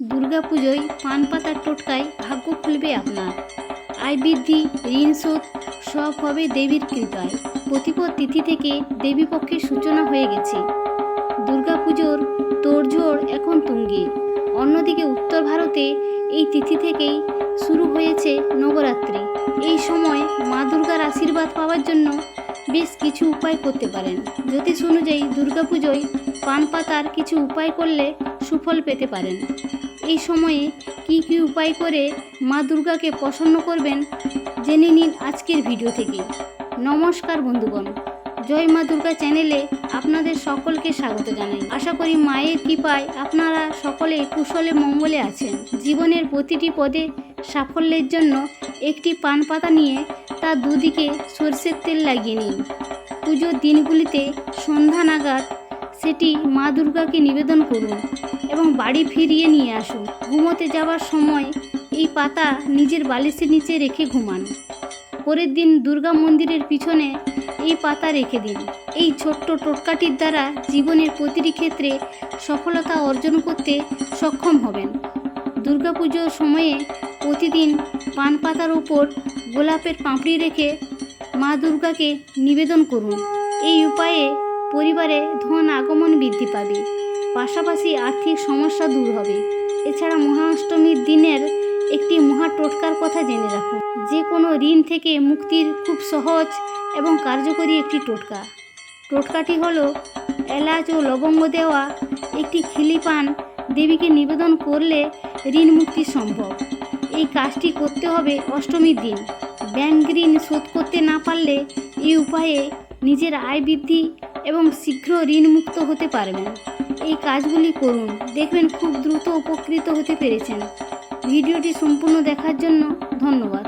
দুর্গাপুজোয় পান পাতার টোটকায় ভাগ্য খুলবে আপনার। আয় বৃদ্ধি ঋণ শোধ, সব হবে দেবীর কৃপায়। প্রতিপদ তিথি থেকে দেবী পক্ষের সূচনা হয়ে গেছে। দুর্গাপুজোর তোড়জোড় এখন তুঙ্গে। অন্যদিকে উত্তর ভারতে এই তিথি থেকেই শুরু হয়েছে নবরাত্রি। এই সময় মা দুর্গার আশীর্বাদ পাওয়ার জন্য বেশ কিছু উপায় করতে পারেন। জ্যোতিষ অনুযায়ী দুর্গাপুজোয় পান পাতার কিছু উপায় করলে সুফল পেতে পারেন। এই সময়ে কি কি উপায় করে মা দুর্গাকে প্রসন্ন করবেন জেনে নিন আজকের ভিডিও থেকে। নমস্কার বন্ধুগণ। জয় মা দুর্গা চ্যানেলে আপনাদের সকলকে স্বাগত জানাই। আশা করি মায়ের কৃপায় আপনারা সকলে কুশলে মঙ্গলে আছেন। জীবনের প্রতিটি পদে সাফল্যের জন্য একটি পান পাতা নিয়ে তার দুদিকে সর্ষের তেল লাগিয়ে নিন। পুজোর দিনগুলিতে সন্ধ্যা নাগাদ সেটি মা দুর্গাকে নিবেদন করুন এবং বাড়ি ফিরিয়ে নিয়ে আসুন। ঘুমোতে যাওয়ার সময় এই পাতা নিজের বালিশের নিচে রেখে ঘুমান। পরের দিন দুর্গা মন্দিরের পিছনে এই পাতা রেখে দিন। এই ছোট্ট টোটকাটির দ্বারা জীবনের প্রতিটি ক্ষেত্রে সফলতা অর্জন করতে সক্ষম হবেন। দুর্গাপুজোর সময়ে প্রতিদিন পান পাতার ওপর গোলাপের পাঁপড়ি রেখে মা দুর্গাকে নিবেদন করুন। এই উপায়ে পরিবারে ধন আগমন বৃদ্ধি পাবে। পাশাপাশি আর্থিক সমস্যা দূর হবে। এছাড়া মহাষ্টমীর দিনের একটি মহা টোটকার কথা জেনে রাখুন। যে কোনো ঋণ থেকে মুক্তির খুব সহজ এবং কার্যকরী একটি টোটকা। টোটকাটি হলো এলাচ ও লবঙ্গ দেওয়া একটি খিলি পান দেবীকে নিবেদন করলে ঋণ মুক্তি সম্ভব। এই কাজটি করতে হবে অষ্টমীর দিন। ব্যাংক ঋণ শোধ করতে না পারলে এই উপায়ে নিজের আয় বৃদ্ধি এবং শীঘ্র ঋণমুক্ত হতে পারবেন। এই কাজগুলি করুন। দেখবেন খুব দ্রুত উপকৃত হতে পেরেছেন। ভিডিওটি সম্পূর্ণ দেখার জন্য ধন্যবাদ।